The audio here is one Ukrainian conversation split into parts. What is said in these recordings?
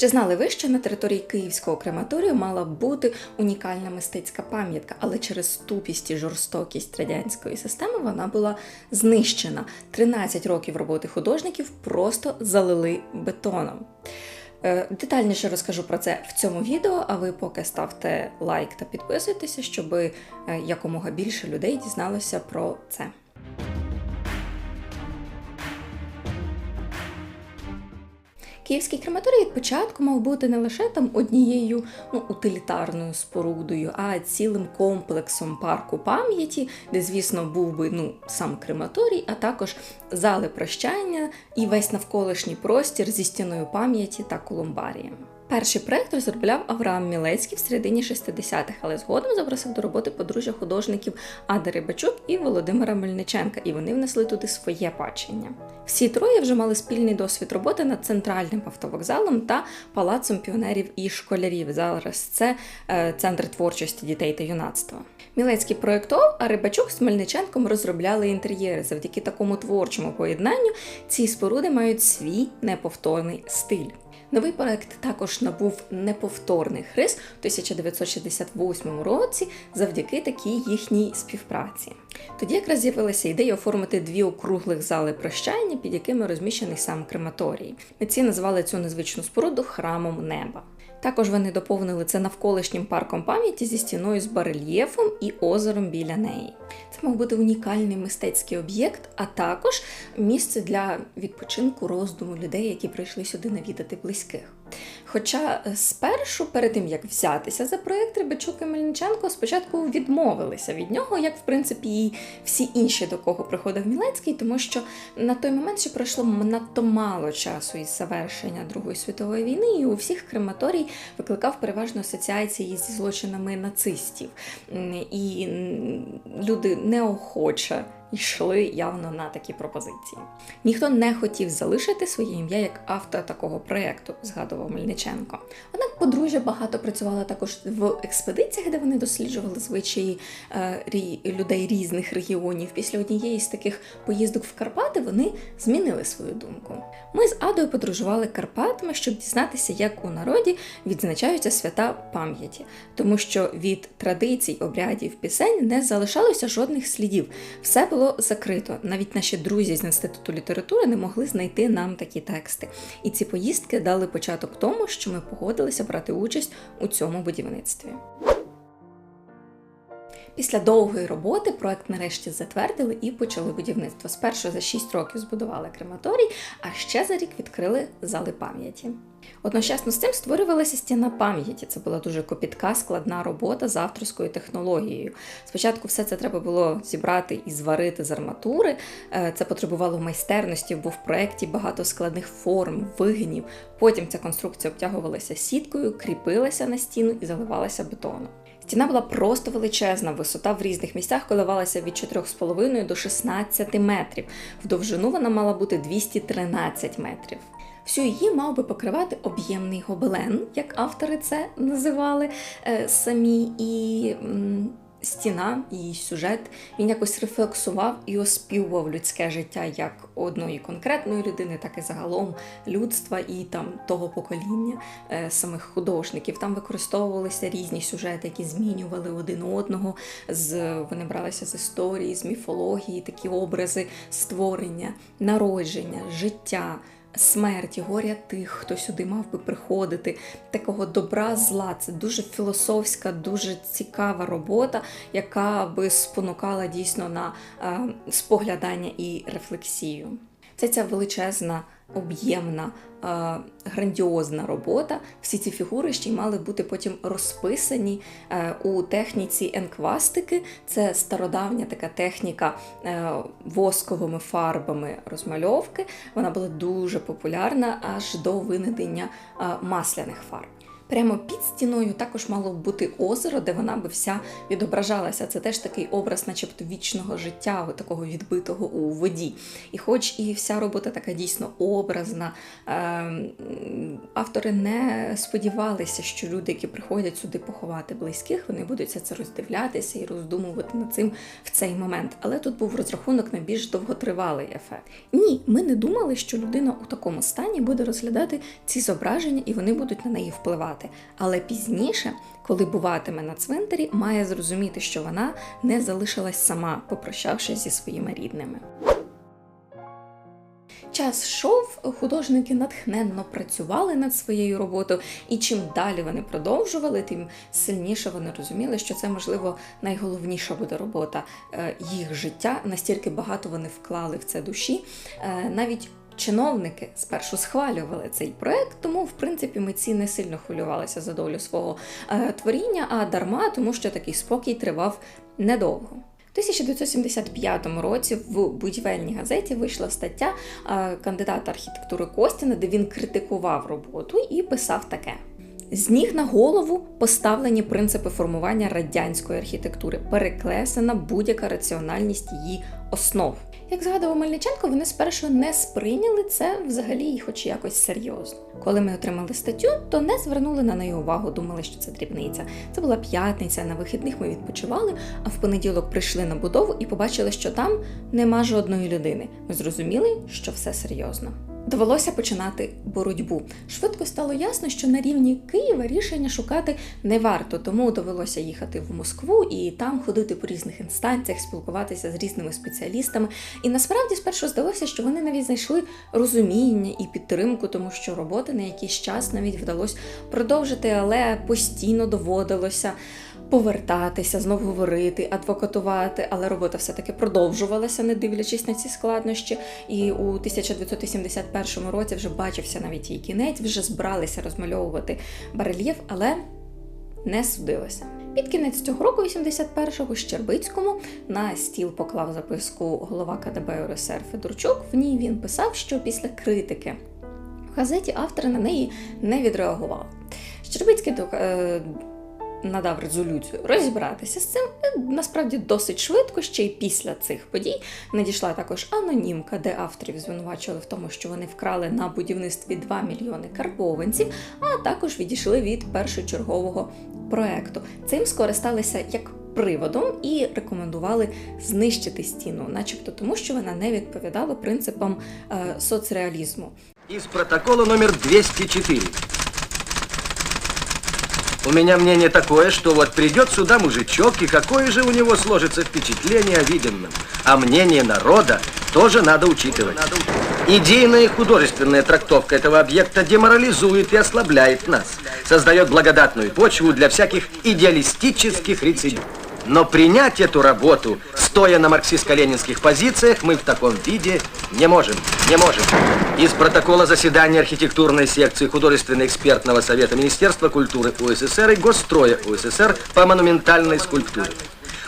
Чи знали ви, що на території Київського крематорію мала бути унікальна мистецька пам'ятка, але через тупість і жорстокість радянської системи вона була знищена. 13 років роботи художників просто залили бетоном. Е, Детальніше розкажу про це в цьому відео, а ви поки ставте лайк та підписуйтеся, щоб е, якомога більше людей дізналося про це. Київський крематорій від початку мав бути не лише там однією ну, утилітарною спорудою, а цілим комплексом парку пам'яті, де, звісно, був би ну, сам крематорій, а також зали прощання і весь навколишній простір зі стіною пам'яті та колумбарієм. Перший проект розробляв Авраам Мілецький в середині 60-х, але згодом запросив до роботи подружжя художників Ада Рибачук і Володимира Мельниченка, і вони внесли туди своє бачення. Всі троє вже мали спільний досвід роботи над центральним автовокзалом та палацом піонерів і школярів. Зараз це е, центр творчості дітей та юнацтва. Мілецький проєктував, а Рибачук з Мельниченком розробляли інтер'єри. Завдяки такому творчому поєднанню ці споруди мають свій неповторний стиль. Новий проект також набув неповторних рис у 1968 році завдяки такій їхній співпраці. Тоді якраз з'явилася ідея оформити дві округлих зали прощання, під якими розміщений сам крематорій. Митці назвали цю незвичну споруду храмом неба. Також вони доповнили це навколишнім парком пам'яті зі стіною з барельєфом і озером біля неї. Це мав бути унікальний мистецький об'єкт, а також місце для відпочинку роздуму людей, які прийшли сюди навідати близьких. Хоча спершу, перед тим як взятися за проєкт, Рибачук і Мельниченко спочатку відмовилися від нього, як в принципі і всі інші, до кого приходив Мілецький, тому що на той момент ще пройшло надто мало часу із завершення Другої світової війни, і у всіх крематорій викликав переважно асоціації зі злочинами нацистів. І люди неохоче йшли явно на такі пропозиції. Ніхто не хотів залишити своє ім'я як автор такого проєкту, згадував Мельниченко. Однак подружжя багато працювало також в експедиціях, де вони досліджували звичаї е, людей різних регіонів. Після однієї з таких поїздок в Карпати вони змінили свою думку. Ми з Адою подорожували Карпатами, щоб дізнатися, як у народі відзначаються свята пам'яті, тому що від традицій, обрядів, пісень не залишалося жодних слідів. Все було закрито. Навіть наші друзі з інституту літератури не могли знайти нам такі тексти. І ці поїздки дали початок тому, що ми погодилися брати участь у цьому будівництві. Після довгої роботи проект нарешті затвердили і почали будівництво. Спершу за 6 років збудували крематорій, а ще за рік відкрили зали пам'яті. Одночасно з цим створювалася стіна пам'яті. Це була дуже копітка, складна робота з авторською технологією. Спочатку все це треба було зібрати і зварити з арматури. Е, Це потребувало майстерності, бо в проєкті багато складних форм, вигинів. Потім ця конструкція обтягувалася сіткою, кріпилася на стіну і заливалася бетоном. Стіна була просто величезна, висота в різних місцях коливалася від 4,5 до 16 метрів. В довжину вона мала бути 213 метрів. Всю її мав би покривати об'ємний гобелен, як автори це називали е, самі, і стіна, її сюжет він якось рефлексував і оспівував людське життя як одної конкретної людини, так і загалом людства і там того покоління е, самих художників. Там використовувалися різні сюжети, які змінювали один одного. З вони бралися з історії, з міфології, такі образи створення, народження, життя. Смерті, горя тих, хто сюди мав би приходити, такого добра, зла. Це дуже філософська, дуже цікава робота, яка би спонукала дійсно на е, споглядання і рефлексію. Це ця величезна, об'ємна, е, грандіозна робота. Всі ці фігури ще й мали бути потім розписані е, у техніці енквастики. Це стародавня така техніка е, восковими фарбами розмальовки. Вона була дуже популярна аж до винайдення масляних фарб. Прямо під стіною також мало б бути озеро, де вона би вся відображалася. Це теж такий образ, начебто вічного життя, такого відбитого у воді. І хоч і вся робота така дійсно образна, ем, автори не сподівалися, що люди, які приходять сюди поховати близьких, вони будуть це роздивлятися і роздумувати над цим в цей момент. Але тут був розрахунок на більш довготривалий ефект. Ні, ми не думали, що людина у такому стані буде розглядати ці зображення і вони будуть на неї впливати. Але пізніше, коли буватиме на цвинтарі, має зрозуміти, що вона не залишилась сама, попрощавшись зі своїми рідними. Час йшов, художники натхненно працювали над своєю роботою, і чим далі вони продовжували, тим сильніше вони розуміли, що це можливо найголовніша буде робота е, їх життя. Настільки багато вони вклали в це душі, Е, навіть. Чиновники спершу схвалювали цей проект, тому в принципі митці не сильно хвилювалися за долю свого е, творіння, а дарма, тому що такий спокій тривав недовго. У 1975 році в будівельній газеті вийшла стаття е, кандидата архітектури Костіна, де він критикував роботу і писав таке. З ніг на голову поставлені принципи формування радянської архітектури, переклесена будь-яка раціональність її основ. Як згадував Мельниченко, вони спершу не сприйняли це взагалі хоч якось серйозно. Коли ми отримали статтю, то не звернули на неї увагу, думали, що це дрібниця. Це була п'ятниця, на вихідних ми відпочивали, а в понеділок прийшли на будову і побачили, що там нема жодної людини. Ми зрозуміли, що все серйозно. Довелося починати боротьбу. Швидко стало ясно, що на рівні Києва рішення шукати не варто, тому довелося їхати в Москву і там ходити по різних інстанціях, спілкуватися з різними спеціалістами. І насправді спершу здалося, що вони навіть знайшли розуміння і підтримку, тому що роботи на якийсь час навіть вдалося продовжити, але постійно доводилося. Повертатися, знов говорити, адвокатувати, але робота все-таки продовжувалася, не дивлячись на ці складнощі. І у 1971 році вже бачився навіть її кінець, вже збиралися розмальовувати барельєф, але не судилося. Під кінець цього року, 81-го, Щербицькому на стіл поклав записку голова КДБ РСР Федорчук. В ній він писав, що після критики в газеті автори на неї не відреагували. Щербицький е, надав резолюцію розібратися з цим. Насправді досить швидко, ще й після цих подій надійшла також анонімка, де авторів звинувачували в тому, що вони вкрали на будівництві 2 мільйони карбованців, а також відійшли від першочергового проекту. Цим скористалися як приводом і рекомендували знищити стіну, начебто тому, що вона не відповідала принципам е, соцреалізму. Из протокола номер 204. У меня мнение такое, что вот придет сюда мужичок, и какое же у него сложится впечатление о виденном. А мнение народа тоже надо учитывать. Идейная и художественная трактовка этого объекта деморализует и ослабляет нас, создает благодатную почву для всяких идеалистических рецидивов. Но принять эту работу, стоя на марксистско-ленинских позициях, мы в таком виде не можем. Не можем. Из протокола заседания архитектурной секции Художественно-экспертного совета Министерства культуры УССР и Госстроя УССР по монументальной скульптуре.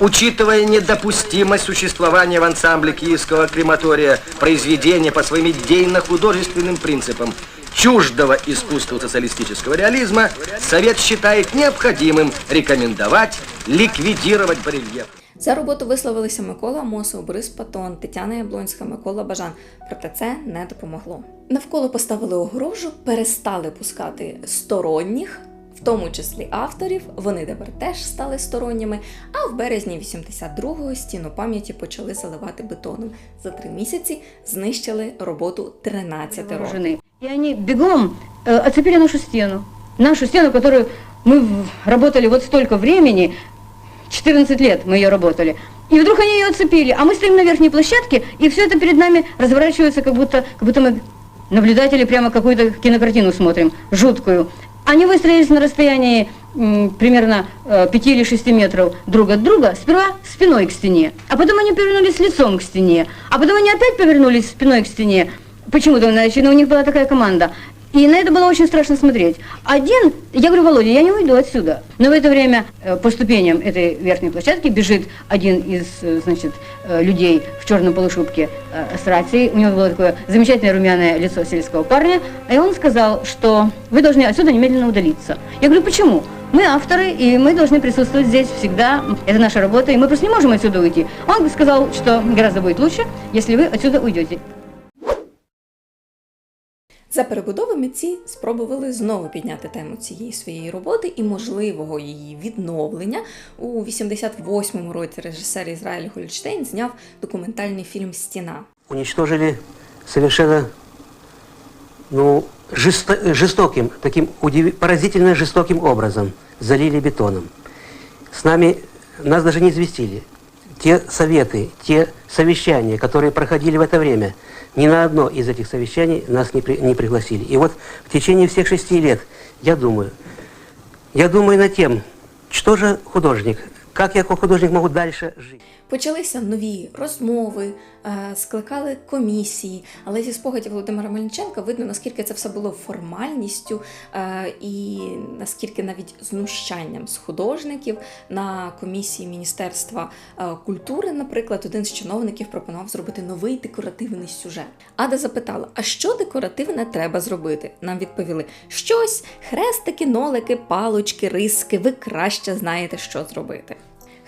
Учитывая недопустимость существования в ансамбле Киевского крематория произведения по своим идейно-художественным принципам чуждого искусству социалистического реализма, Совет считает необходимым рекомендовать ликвидировать барельеф. За роботу висловилися Микола Мосов, Борис Патон, Тетяна Яблонська, Микола Бажан. Проте це не допомогло. Навколо поставили огорожу, перестали пускати сторонніх, в тому числі авторів. Вони тепер теж стали сторонніми. А в березні 82-го стіну пам'яті почали заливати бетоном. За три місяці знищили роботу 13 років. вооружены. И они бегом э, оцепили нашу стену. Нашу стену, которую мы в- работали вот столько времени, 14 лет мы ее работали. И вдруг они ее оцепили, а мы стоим на верхней площадке, и все это перед нами разворачивается, как будто, как будто мы наблюдатели прямо какую-то кинокартину смотрим, жуткую. Они выстроились на расстоянии примерно э, 5 или 6 метров друг от друга, сперва спиной к стене, а потом они повернулись лицом к стене, а потом они опять повернулись спиной к стене, почему-то, иначе, но у них была такая команда. И на это было очень страшно смотреть. Один, я говорю, Володя, я не уйду отсюда. Но в это время э, по ступеням этой верхней площадки бежит один из, э, значит, э, людей в черном полушубке с рацией. У него было такое замечательное румяное лицо сельского парня. И он сказал, что вы должны отсюда немедленно удалиться. Я говорю, почему? Мы авторы, и мы должны присутствовать здесь всегда. Это наша работа, и мы просто не можем отсюда уйти. Он сказал, что гораздо будет лучше, если вы отсюда уйдете. За перебудови митці спробували знову підняти тему цієї своєї роботи і можливого її відновлення. У 88-му році режисер Ізраїль Гольдштейн зняв документальний фільм Стіна. уничтожили совершенно ну, жесто- жестоким, таким удив- поразительно жестоким образом, залили бетоном. С нами, нас даже не известили. Те советы, те совещания, которые проходили в это время, ни на одно из этих совещаний нас не, при- не пригласили. И вот в течение всех шести лет, я думаю, я думаю над тем, что же художник, как я как художник могу дальше жить. Почалися нові розмови, е, скликали комісії, але зі спогадів Володимира Мельниченка видно, наскільки це все було формальністю е, і наскільки навіть знущанням з художників на комісії Міністерства е, культури, наприклад, один з чиновників пропонував зробити новий декоративний сюжет. Ада запитала: а що декоративне треба зробити? Нам відповіли: щось, хрестики, нолики, палочки, риски. Ви краще знаєте, що зробити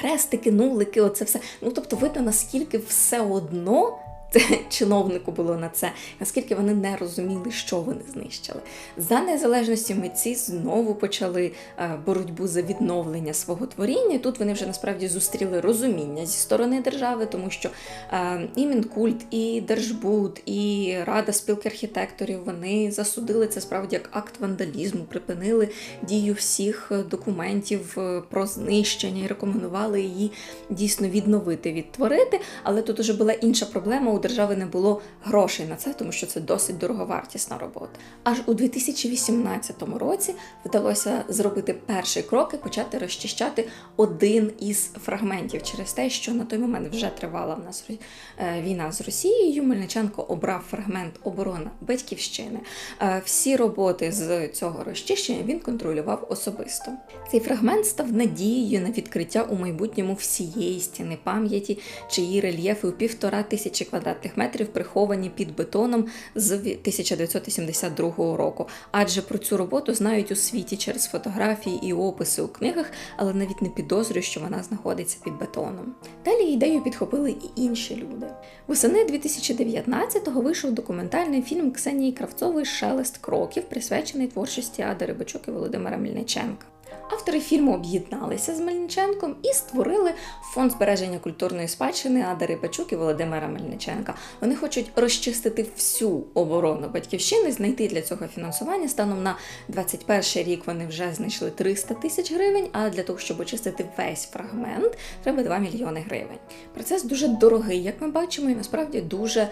хрестики, нулики, оце все. Ну тобто, видно, наскільки все одно. Чиновнику було на це, наскільки вони не розуміли, що вони знищили. За незалежністю митці знову почали е, боротьбу за відновлення свого творіння. І тут вони вже насправді зустріли розуміння зі сторони держави, тому що е, і Мінкульт, і Держбуд, і Рада спілки архітекторів вони засудили це справді як акт вандалізму, припинили дію всіх документів е, про знищення і рекомендували її дійсно відновити, відтворити. Але тут уже була інша проблема. Держави не було грошей на це, тому що це досить дороговартісна робота. Аж у 2018 році вдалося зробити перший крок і почати розчищати один із фрагментів через те, що на той момент вже тривала в нас е, війна з Росією. Мельниченко обрав фрагмент оборона батьківщини. Е, Всі роботи з цього розчищення він контролював особисто. Цей фрагмент став надією на відкриття у майбутньому всієї стіни пам'яті, чиї рельєфи у півтора тисячі квадратних метрів приховані під бетоном з 1982 року. Адже про цю роботу знають у світі через фотографії і описи у книгах, але навіть не підозрюють, що вона знаходиться під бетоном. Далі ідею підхопили і інші люди. Восени 2019-го вийшов документальний фільм Ксенії Кравцової Шелест кроків, присвячений творчості Ади Рибачук і Володимира Мельниченка. Автори фільму об'єдналися з Мельниченком і створили фонд збереження культурної спадщини Ада Рибачук і Володимира Мельниченка. Вони хочуть розчистити всю оборону батьківщини, знайти для цього фінансування. Станом на 21 рік вони вже знайшли 300 тисяч гривень. А для того, щоб очистити весь фрагмент, треба 2 мільйони гривень. Процес дуже дорогий, як ми бачимо, і насправді дуже.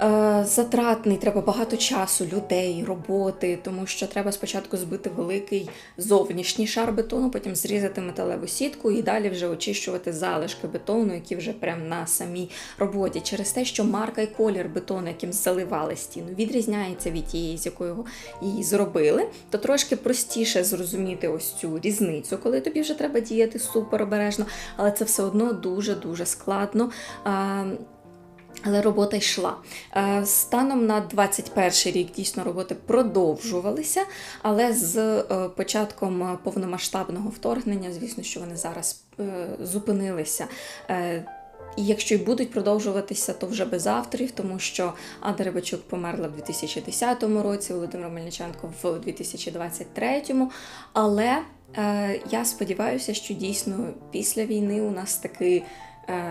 Е, Затратний, треба багато часу, людей, роботи, тому що треба спочатку збити великий зовнішній шар бетону, потім зрізати металеву сітку і далі вже очищувати залишки бетону, які вже прямо на самій роботі. Через те, що марка і колір бетону, яким заливали стіну, відрізняється від тієї, з якою її зробили, то трошки простіше зрозуміти ось цю різницю, коли тобі вже треба діяти супер обережно, але це все одно дуже дуже складно. Але робота йшла. Е, Станом на 21 рік дійсно роботи продовжувалися, але з е, початком е, повномасштабного вторгнення, звісно, що вони зараз зупинилися. І якщо й будуть продовжуватися, то вже без авторів, тому що Ада Рибачук померла в 2010 році, Володимир Мельниченко в 2023. Але я сподіваюся, що дійсно після війни у нас таки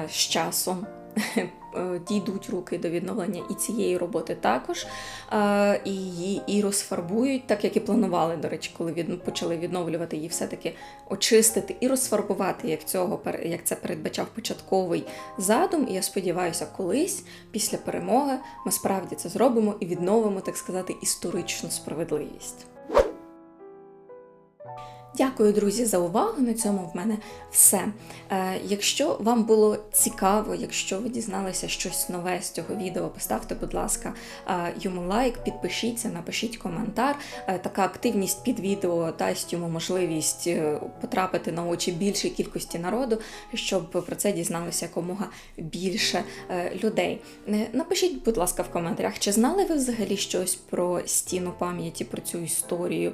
з часом дійдуть руки до відновлення і цієї роботи також, е, і її і розфарбують, так як і планували, до речі, коли від, почали відновлювати її, все-таки очистити і розфарбувати, як цього як це передбачав початковий задум. І я сподіваюся, колись після перемоги ми справді це зробимо і відновимо, так сказати, історичну справедливість. Дякую, друзі, за увагу. На цьому в мене все. Е, якщо вам було цікаво, якщо ви дізналися щось нове з цього відео, поставте, будь ласка, е, йому лайк, підпишіться, напишіть коментар. Е, така активність під відео дасть йому можливість потрапити на очі більшій кількості народу, щоб про це дізналося якомога більше людей. Напишіть, будь ласка, в коментарях, чи знали ви взагалі щось про стіну пам'яті, про цю історію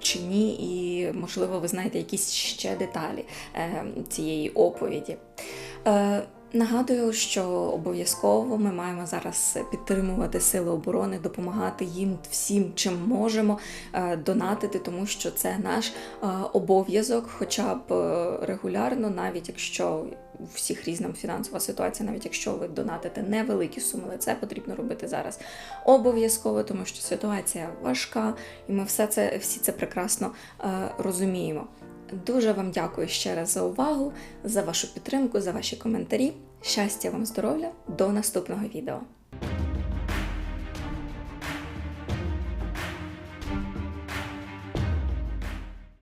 чи ні, і можливо ви знаєте якісь ще деталі е, цієї оповіді. Нагадую, що обов'язково ми маємо зараз підтримувати сили оборони, допомагати їм всім, чим можемо, е, донатити, тому що це наш е, обов'язок, хоча б е, регулярно, навіть якщо у всіх різна фінансова ситуація, навіть якщо ви донатите невеликі суми, але це потрібно робити зараз обов'язково, тому що ситуація важка, і ми все це всі це прекрасно розуміємо. Дуже вам дякую ще раз за увагу, за вашу підтримку, за ваші коментарі. Щастя вам, здоров'я, до наступного відео.